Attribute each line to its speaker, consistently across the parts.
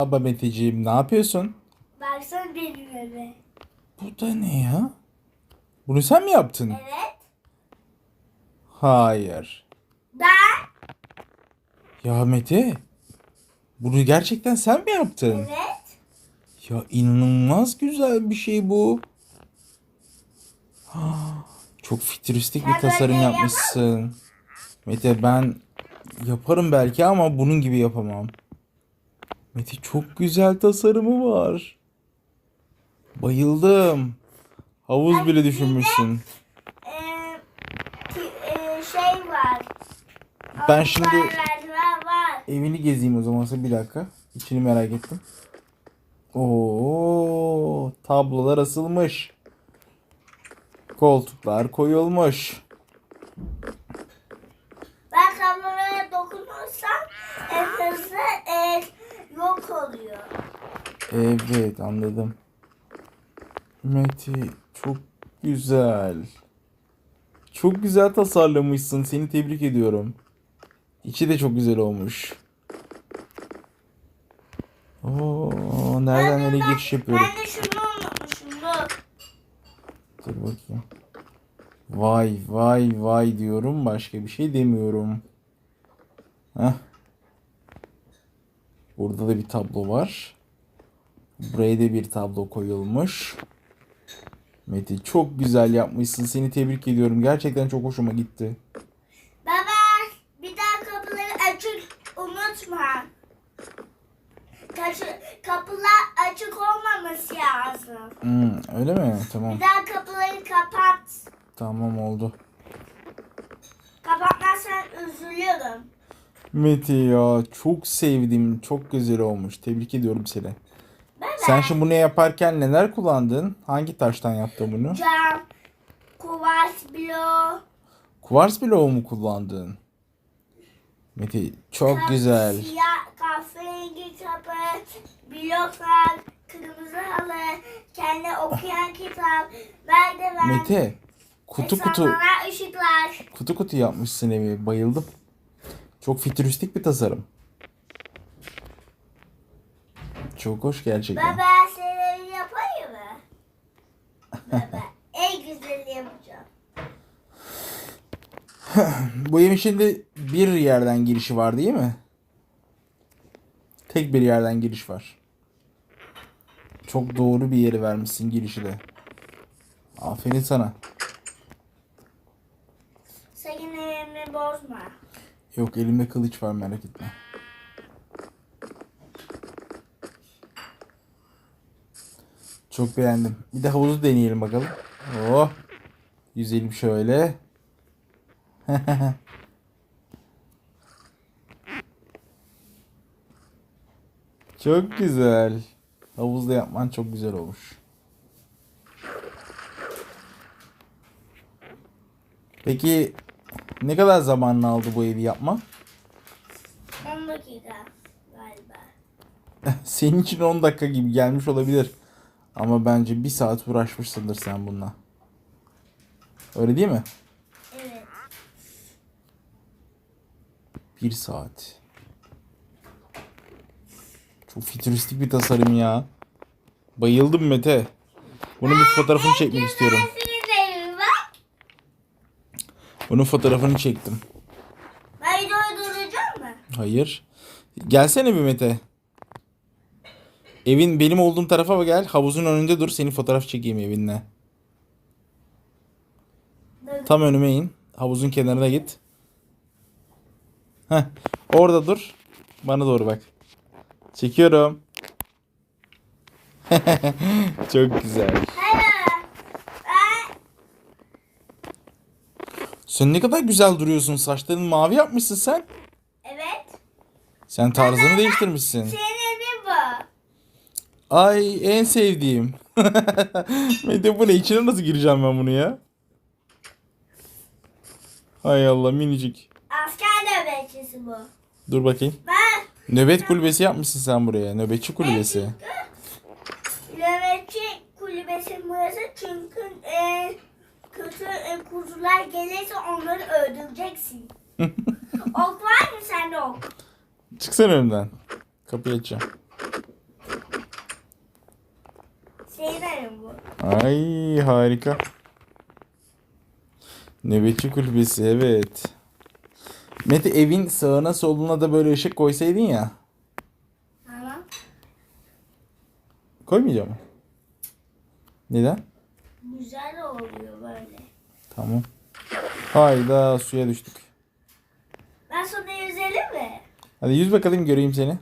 Speaker 1: Merhaba Meteciğim ne yapıyorsun?
Speaker 2: Baksana benim eve.
Speaker 1: Bu da ne ya? Bunu sen mi yaptın?
Speaker 2: Evet.
Speaker 1: Hayır.
Speaker 2: Ben.
Speaker 1: Ya Mete. Bunu gerçekten sen mi yaptın?
Speaker 2: Evet.
Speaker 1: Ya inanılmaz güzel bir şey bu. Ha, Çok fütüristik bir tasarım yapmışsın. Mete ben yaparım belki ama bunun gibi yapamam. Mete çok güzel tasarımı var. Bayıldım. Havuz bile düşünmüşsün.
Speaker 2: Şey var.
Speaker 1: Ben şimdi-. Evini gezeyim o zaman bir dakika. İçini merak ettim. Oo, tablolar asılmış. Koltuklar koyulmuş.
Speaker 2: Yok oluyor.
Speaker 1: Evet anladım. Mete çok güzel. Çok güzel tasarlamışsın. Seni tebrik ediyorum. İçi de çok güzel olmuş. Oo, nereden nereye geçiş yapıyorum?
Speaker 2: Ben de şunu unutmuşum. Dur.
Speaker 1: Dur bakayım. Vay vay vay diyorum. Başka bir şey demiyorum. Heh. Burada da bir tablo var. Buraya da bir tablo koyulmuş. Mete çok güzel yapmışsın. Seni tebrik ediyorum. Gerçekten çok hoşuma gitti.
Speaker 2: Baba bir daha kapıları açık unutma. Kapılar açık olmaması lazım.
Speaker 1: Hmm, öyle mi? Tamam.
Speaker 2: Bir daha kapıları kapat.
Speaker 1: Tamam oldu.
Speaker 2: Kapatmazsan üzülüyorum.
Speaker 1: Mete ya çok sevdim. Çok güzel olmuş. Tebrik ediyorum seni.
Speaker 2: Baba.
Speaker 1: Sen şimdi bunu yaparken neler kullandın? Hangi taştan yaptın bunu?
Speaker 2: Cam, kuvars bloğu,
Speaker 1: Kuvars bloğu mu kullandın? Mete çok
Speaker 2: kap-
Speaker 1: güzel.
Speaker 2: Siyah kahverengi kapı, bloklar, kırmızı halı, kendi okuyan kitap, merdiven,
Speaker 1: Mete kutu kutu
Speaker 2: ışıklar.
Speaker 1: kutu kutu yapmışsın evi. Bayıldım. Çok fütüristik bir tasarım. Çok hoş gerçekten.
Speaker 2: Baba seni yapayım mı? Baba en güzeli yapacağım.
Speaker 1: Bu evin şimdi bir yerden girişi var değil mi? Tek bir yerden giriş var. Çok doğru bir yeri vermişsin girişi de. Aferin sana. Yok elimde kılıç var merak etme. Çok beğendim. Bir de havuzu deneyelim bakalım. Oh. Yüzelim şöyle. çok güzel. Havuzda yapman çok güzel olmuş. Peki ne kadar zamanını aldı bu evi yapma?
Speaker 2: 10 dakika galiba.
Speaker 1: Senin için 10 dakika gibi gelmiş olabilir. Ama bence bir saat uğraşmışsındır sen bununla. Öyle değil mi?
Speaker 2: Evet.
Speaker 1: Bir saat. Çok fütüristik bir tasarım ya. Bayıldım Mete. Bunun bir fotoğrafını çekmek istiyorum. Bunun fotoğrafını çektim.
Speaker 2: Ben videoyu durduracağım mı?
Speaker 1: Hayır. Gelsene bir Mete. Evin benim olduğum tarafa gel. Havuzun önünde dur. Senin fotoğraf çekeyim evinle. Tam önüme in. Havuzun kenarına git. Heh. Orada dur. Bana doğru bak. Çekiyorum. Çok güzel.
Speaker 2: Hayır. Ben
Speaker 1: Sen ne kadar güzel duruyorsun. Saçlarını mavi yapmışsın sen.
Speaker 2: evet.
Speaker 1: Sen tarzını değiştirmişsin.
Speaker 2: Senin evin bu.
Speaker 1: Ay en sevdiğim. Mete bu ne? İçine nasıl gireceğim ben bunu ya? Hay Allah minicik.
Speaker 2: Asker nöbetçisi bu.
Speaker 1: Dur bakayım.
Speaker 2: Ben
Speaker 1: Nöbet kulübesi yapmışsın sen buraya. Nöbetçi kulübesi.
Speaker 2: nöbetçi kulübesi burası çünkü e, kötü e, kuzular gelirse onları öldüreceksin. ok var mı sende ok?
Speaker 1: Çıksana önümden. Kapıyı açacağım.
Speaker 2: Severim bu.
Speaker 1: Ay harika. Nöbetçi kulübesi evet. Mete evin sağına soluna da böyle ışık koysaydın ya.
Speaker 2: Tamam.
Speaker 1: Koymayacağım. Neden?
Speaker 2: Güzel oluyor böyle.
Speaker 1: Tamam. Hayda suya düştük.
Speaker 2: Ben sonra yüzelim mi?
Speaker 1: Hadi yüz bakalım göreyim seni.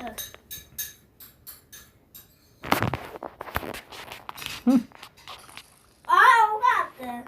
Speaker 2: Evet. Aa ok attı.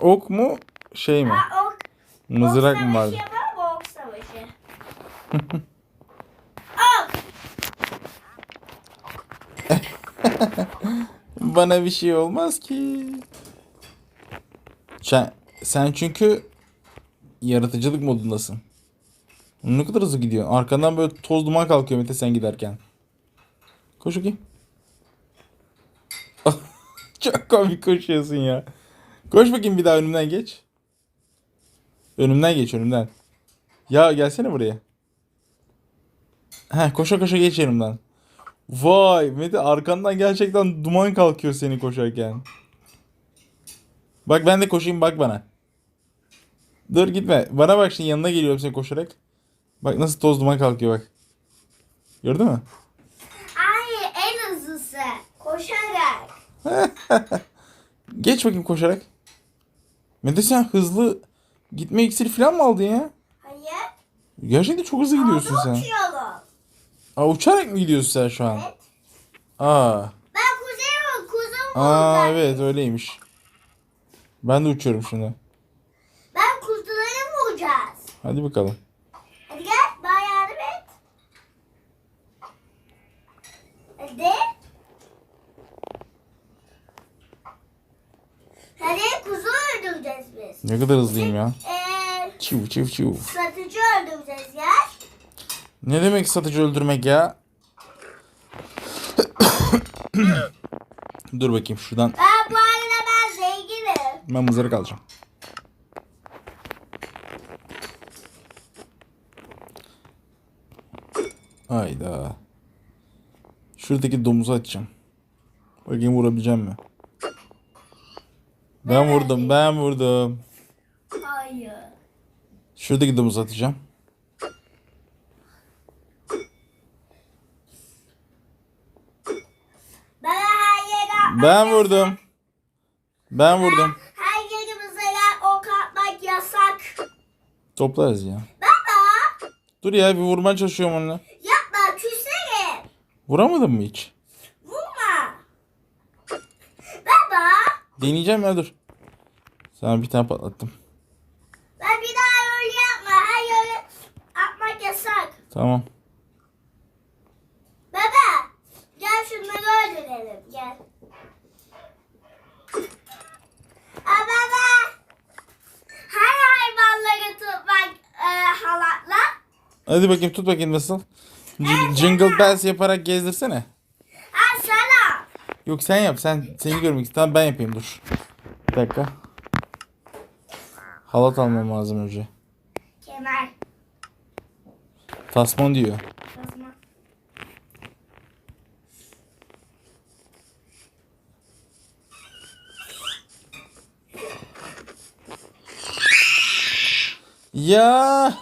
Speaker 1: Ok mu şey mi?
Speaker 2: Aa ok.
Speaker 1: Mızrak
Speaker 2: ok
Speaker 1: mı vardı?
Speaker 2: yapalım ok savaşı. ok.
Speaker 1: Bana bir şey olmaz ki. Sen, sen çünkü yaratıcılık modundasın. Ne kadar hızlı gidiyor. Arkandan böyle toz duman kalkıyor Mete sen giderken. Koş bakayım. Çok komik koşuyorsun ya. Koş bakayım bir daha önümden geç. Önümden geç önümden. Ya gelsene buraya. Heh, koşa koşa geç yanımdan. Vay Mete arkandan gerçekten duman kalkıyor seni koşarken. Bak ben de koşayım bak bana. Dur gitme. Bana bak şimdi yanına geliyorum seni koşarak. Bak nasıl toz duman kalkıyor bak. Gördün mü?
Speaker 2: Ay en hızlısı. Koşarak.
Speaker 1: Geç bakayım koşarak. Mete sen hızlı gitme iksiri falan mı aldın ya?
Speaker 2: Hayır.
Speaker 1: Gerçekten çok hızlı gidiyorsun
Speaker 2: Abi
Speaker 1: sen.
Speaker 2: uçuyorum.
Speaker 1: Aa, uçarak mı gidiyorsun sen şu an?
Speaker 2: Evet.
Speaker 1: Aa.
Speaker 2: Ben kuzeyim kuzum
Speaker 1: Aa evet öyleymiş. Ben de uçuyorum şimdi.
Speaker 2: Ben kuzuları vuracağız.
Speaker 1: Hadi bakalım.
Speaker 2: Hadi gel bana yardım et. Hadi. Hadi kuzu öldüreceğiz biz.
Speaker 1: Ne kadar hızlıyım ya.
Speaker 2: Eee
Speaker 1: Çiv çiv çiv.
Speaker 2: satıcı öldüreceğiz ya.
Speaker 1: Ne demek satıcı öldürmek ya? Dur bakayım şuradan
Speaker 2: Ben bu arada ben zenginim.
Speaker 1: ben mızrak alacağım. Hayda. Şuradaki domuzu açacağım. Bakayım vurabileceğim mi? Ben vurdum, ben vurdum.
Speaker 2: Hayır.
Speaker 1: Şuradaki domuzu atacağım.
Speaker 2: Ben her yere
Speaker 1: Ben vurdum. Ben vurdum.
Speaker 2: Her yerimize yer ok atmak yasak.
Speaker 1: Toplarız ya.
Speaker 2: Baba
Speaker 1: Dur ya bir vurmaya çalışıyorum onunla.
Speaker 2: yapma küserim.
Speaker 1: Vuramadın mı hiç?
Speaker 2: Vurma. Baba
Speaker 1: Deneyeceğim ya dur. Sana bir tane patlattım.
Speaker 2: ben bir daha öyle yapma. Her yere atmak yasak.
Speaker 1: Tamam.
Speaker 2: Baba gel şunları öldürelim gel. Aa, baba. Her hayvanları tutmak e, halatla.
Speaker 1: Hadi bakayım tut bakayım nasıl. C- Jingle bells yaparak gezdirsene.
Speaker 2: Ha sana.
Speaker 1: Yok sen yap sen seni görmek istiyorum. Tamam ben yapayım dur. Bir dakika. Halat almam lazım önce.
Speaker 2: Kemer.
Speaker 1: Tasman diyor.
Speaker 2: Kazma.
Speaker 1: Ya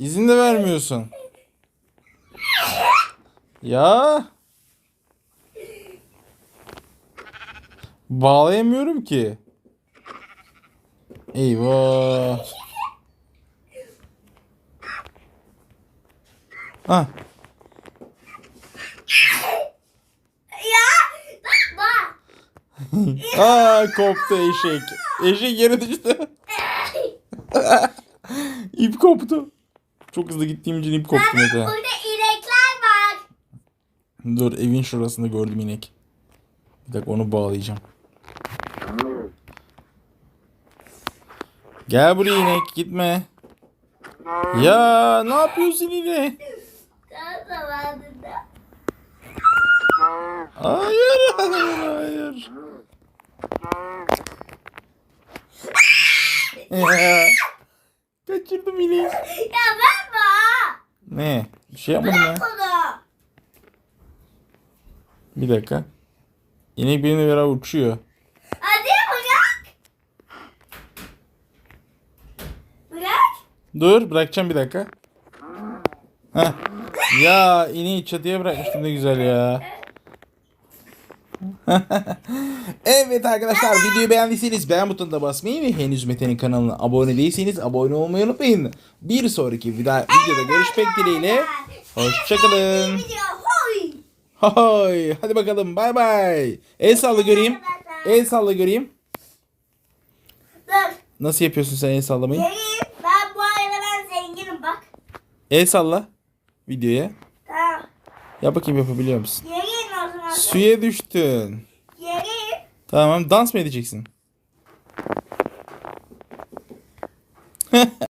Speaker 1: izin de vermiyorsun. Ya bağlayamıyorum ki. Eyvah. Ah,
Speaker 2: Ya baba.
Speaker 1: aa koptu eşek. Eşek yere düştü. İp koptu. Çok hızlı gittiğim için ip koptu
Speaker 2: Baba
Speaker 1: Mete.
Speaker 2: burada inekler var.
Speaker 1: Dur evin şurasında gördüm inek. Bir dakika onu bağlayacağım. Gel buraya inek gitme. Ya ne yapıyorsun yine?
Speaker 2: Tam zamanında.
Speaker 1: Hayır hayır hayır. Kaçırdım ineği.
Speaker 2: Ya baba.
Speaker 1: Ne? Bir şey yapmadım ya.
Speaker 2: Bırak onu.
Speaker 1: Bir dakika. İnek benimle beraber uçuyor.
Speaker 2: Hadi bırak. Bırak.
Speaker 1: Dur bırakacağım bir dakika. Heh. Ya ineği çatıya bırakmıştım ne güzel ya. evet arkadaşlar videoyu beğendiyseniz beğen butonuna basmayı ve henüz Mete'nin kanalına abone değilseniz abone olmayı unutmayın. Bir sonraki vida- videoda görüşmek dileğiyle. Hoşçakalın.
Speaker 2: Hoy.
Speaker 1: Hadi bakalım bay bay. El salla göreyim. El salla göreyim. Nasıl yapıyorsun sen el sallamayı?
Speaker 2: Ben bu arada ben zenginim bak.
Speaker 1: El salla videoya.
Speaker 2: Tamam.
Speaker 1: Yap bakayım yapabiliyor musun?
Speaker 2: Zaman.
Speaker 1: Suya düştün.
Speaker 2: Geleyim.
Speaker 1: Tamam dans mı edeceksin?